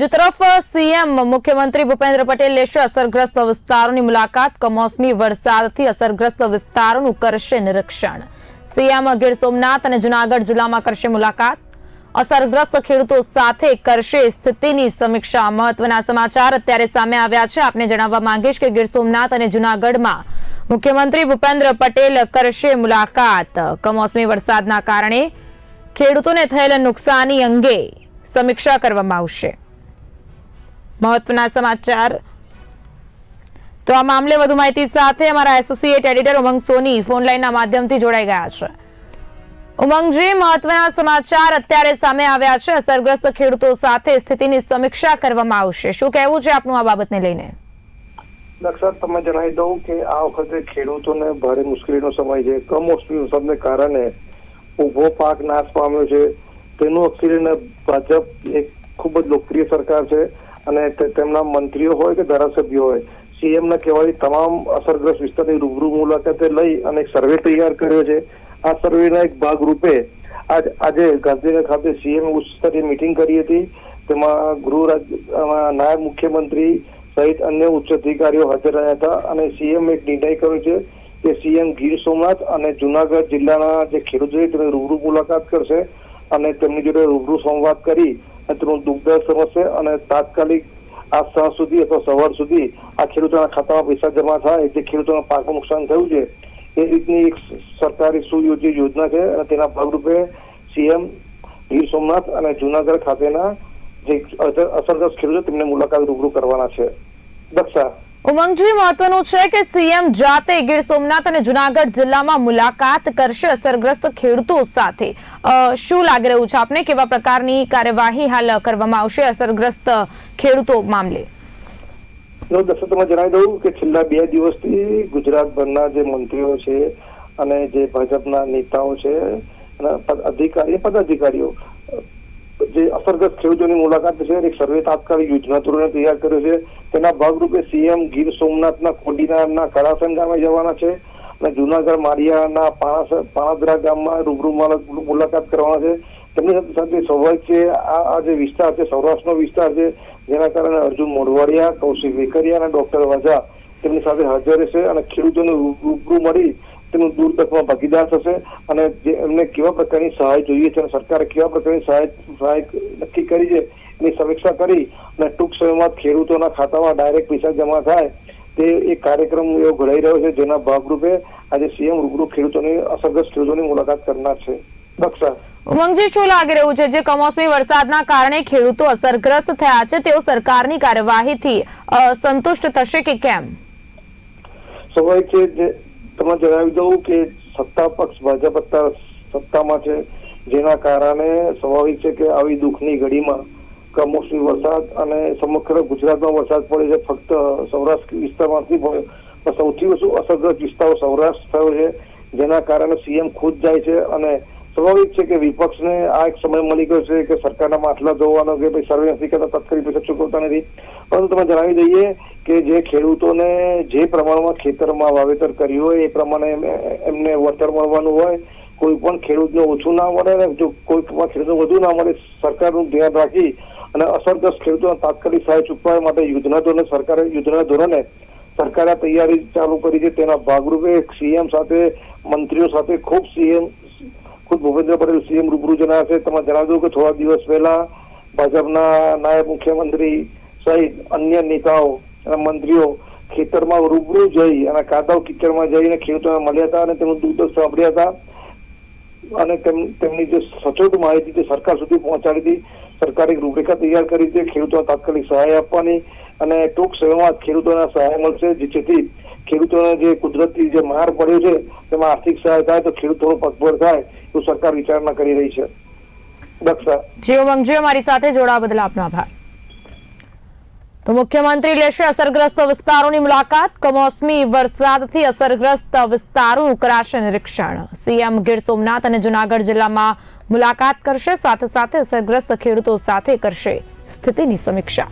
બીજી તરફ, સીએમ મુખ્યમંત્રી ભૂપેન્દ્ર પટેલ લેશે અસરગ્રસ્ત વિસ્તારોની મુલાકાત, કમોસમી વરસાદથી અસરગ્રસ્ત વિસ્તારોનું કરશે નિરીક્ષણ. સીએમ ગીર સોમનાથ અને જુનાગઢ જિલ્લામાં કરશે મુલાકાત. અસરગ્રસ્ત ખેડૂતો સાથે કરશે સ્થિતિની સમીક્ષા. મહત્વના સમાચાર અત્યારે સામે આવ્યા છે. આપને જણાવવા માંગીશ કે ગીર સોમનાથ અને જુનાગઢમાં મુખ્યમંત્રી ભૂપેન્દ્ર પટેલ કરશે મુલાકાત. કમોસમી વરસાદના કારણે ખેડૂતોને થયેલ નુકસાની અંગે સમીક્ષા કરવામાં આવશે. મહત્વના સમાચાર. તો આ મામલે વધુ માહિતી સાથે અમારા associate editor Umang Soni phone લાઈનના માધ્યમથી જોડાઈ ગયા છે. ઉમંગજી મહત્વના સમાચાર અત્યારે સામે આવ્યા છે. અસરગ્રસ્ત ખેડૂતો સાથે સ્થિતિની સમીક્ષા કરવામાં આવશે. શું કહેવું છે આપનું આ બાબતને લઈને? દક્ષર તમે જણાવી દઉં કે આ વખતે ખેડૂતોને ભારે મુશ્કેલીનો સમય છે. કમોસમી વરસાદને કારણે ઊભો પાક નાશ પામ્યો છે. તેનું અક્ષરીને ભાજપ એક ખૂબ જ લોકપ્રિય સરકાર છે. અને તેમના મંત્રીઓ હોય કે ધારાસભ્યો હોય સીએમ ના કહેવાથી તમામ અસરગ્રસ્ત વિસ્તારની રૂબરૂ મુલાકાતે લઈ અને એક સર્વે તૈયાર કર્યો છે. આ સર્વેના એક ભાગરૂપે આજ, આજે ગાંધીનગર ખાતે સીએમ ઉચ્ચ સ્તરીય મિટિંગ કરી હતી. તેમાં ગૃહ રાજ્ય નાયબ મુખ્યમંત્રી સહિત અન્ય ઉચ્ચ અધિકારીઓ હાજર રહ્યા હતા અને સીએમ એક નિર્ણય કર્યો છે કે સીએમ ગીર સોમનાથ અને જુનાગઢ જિલ્લાના જે ખેડૂતો છે તેની રૂબરૂ મુલાકાત કરશે. અને તેમની જોડે રૂબરૂ સંવાદ કરી તેનું દુઃખદ સમજશે અને તાત્કાલિક આ સાંજ સુધી અથવા સવાર સુધી આ ખેડૂતોના ખાતામાં પૈસા જમા થાય, જે ખેડૂતોના પાકનું નુકસાન થયું છે, એ રીતની એક સરકારી સુયોજિત યોજના છે અને તેના ભાગરૂપે સીએમ ગીર સોમનાથ અને જુનાગઢ ખાતેના જે અસર- અસરગ્રસ્ત ખેડૂતો, તેમને મુલાકાત રૂબરૂ કરવાના છે. દક્ષા. ઉમંગજી મહત્વનું છે કે સીએમ જાતે ગીર સોમનાથ અને જુનાગઢ જિલ્લામાં મુલાકાત કરશે અસરગ્રસ્ત ખેડૂતો સાથે. શું લાગી રહ્યું છે આપને? કેવા પ્રકારની કાર્યવાહી હાલ કરવામાં આવશે અસરગ્રસ્ત ખેડૂતો મામલે? જો જણાવી દઉં કે છેલ્લા બે દિવસથી ગુજરાતભરના જે મંત્રીઓ છે અને જે ભાજપના નેતાઓ છે અને અધિકારી, પદાધિકારીઓ જે અસરગ્રસ્ત ખેડૂતોની મુલાકાત છે એક સર્વે તાત્કાલિક યોજના ધોરણે તૈયાર કર્યો છે. તેના ભાગરૂપે સીએમ ગીર સોમનાથના કોડીનારના કળાસન ગામે જવાના છે અને જુનાગઢ પાણાસ- પાણાદરા ગામમાં રૂબરૂ મુલા- મુલાકાત કરવાના છે. તેમની સાથે સાથે સ્વાભાવિક છે, આ જે વિસ્તાર છે, સૌરાષ્ટ્રનો વિસ્તાર છે, જેના કારણે અર્જુન મોઢવાડિયા, કૌશિક વેકરિયા અને ડોક્ટર વાઝા તેમની સાથે હાજર રહેશે અને ખેડૂતોને રૂબરૂ મળી તેનું દૂર તકમાં ભાગીદાર થશે અને એમને કેવા પ્રકારની સહાય જોઈએ છે અને સરકારે કેવા પ્રકારની સહાય સહાય નક્કી કરી છે એની સમીક્ષા કરી અને ટૂંક સમયમાં ખેડૂતોના ખાતામાં ડાયરેક્ટ પૈસા જમા થાય તે એક કાર્યક્રમ એવો ઘડાઈ રહ્યો છે જેના ભાગરૂપે આજે સીએમ રૂબરૂ ખેડૂતોની અસરગ્રસ્ત ખેડૂતોની મુલાકાત કરનાર છે. દક્ષા ઉમંગજી શું લાગી રહ્યું છે? જે કમોસમી વરસાદના કારણે ખેડૂતો અસરગ્રસ્ત થયા છે તેઓ સરકારની કાર્યવાહીથી સંતુષ્ટ થશે કે કેમ? સ્વાભાવિક છે તમને જણાવી દઉં કે સત્તા પક્ષ ભાજપ અત્યારે સત્તામાં છે, જેના કારણે સ્વાભાવિક છે કે આવી દુઃખની ઘડીમાં કમોસમી વરસાદ અને સમગ્ર ગુજરાતમાં વરસાદ પડે છે. ફક્ત સૌરાષ્ટ્ર વિસ્તારમાં નથી પડ્યો પણ સૌથી વધુ અસરગ્રસ્ત વિસ્તારો સૌરાષ્ટ્ર થયો છે, જેના કારણે સીએમ ખુદ જાય છે અને સ્વાભાવિક છે કે વિપક્ષને આ એક સમય મળી ગયો છે કે સરકારના માટલા જોવાનો કે ભાઈ સર્વે નથી કરતા તત્કાલી પૈસા ચૂકવતા નથી. પરંતુ તમે જણાવી દઈએ કે જે ખેડૂતોને જે પ્રમાણમાં ખેતરમાં વાવેતર કર્યું હોય, એ પ્રમાણે એમને વળતર મળવાનું હોય, કોઈ પણ ખેડૂતને ઓછું ના મળે ને જો કોઈ પણ ખેડૂતને વધુ ના મળે, સરકારનું ધ્યાન રાખી અને અસરગ્રસ્ત ખેડૂતોને તાત્કાલિક સહાય ચૂકવવા માટે યોજના ધોરણે, સરકારે યોજના ધોરણે સરકારે તૈયારી ચાલુ કરી છે. તેના ભાગરૂપે સીએમ સાથે, મંત્રીઓ સાથે ખૂબ સીએમ ખુદ ભૂપેન્દ્ર પટેલ સીએમ રૂબરૂ છે તમે જણાવી કે થોડા દિવસ પહેલા ભાજપના નાયબ મુખ્યમંત્રી સહિત અન્ય નેતાઓ અને મંત્રીઓ ખેતરમાં રૂબરૂ જઈ અને કાદવ કિચડમાં જઈને ખેડૂતોને મળ્યા હતા અને તેમનું દુઃખ સાંભળ્યા હતા. અને તેમની જે સચોટ માહિતી જે સરકાર સુધી પહોંચાડી હતી, સરકારે રૂપરેખા તૈયાર કરી છે, ખેડૂતોને તાત્કાલિક સહાય આપવાની અને ટૂંક સમયમાં ખેડૂતોને સહાય મળશે જેથી ખેડૂતોને જે કુદરતી જે માર પડ્યો છે, તેમાં આર્થિક સહાય થાય તો ખેડૂત થોડો પગભર થાય, એવું સરકાર વિચારણા કરી રહી છે. દક્ષા જી અમારી સાથે જોડાવા બદલ આપનો આભાર. તો મુખ્યમંત્રી લેશે અસરગ્રસ્ત વિસ્તારોની મુલાકાત. કમોસમી વરસાદથી અસરગ્રસ્ત વિસ્તારોનું કરાશે નિરીક્ષણ. સીએમ ગીર સોમનાથ અને જુનાગઢ જિલ્લામાં મુલાકાત કરશે. સાથે સાથે અસરગ્રસ્ત ખેડૂતો સાથે કરશે સ્થિતિની સમીક્ષા.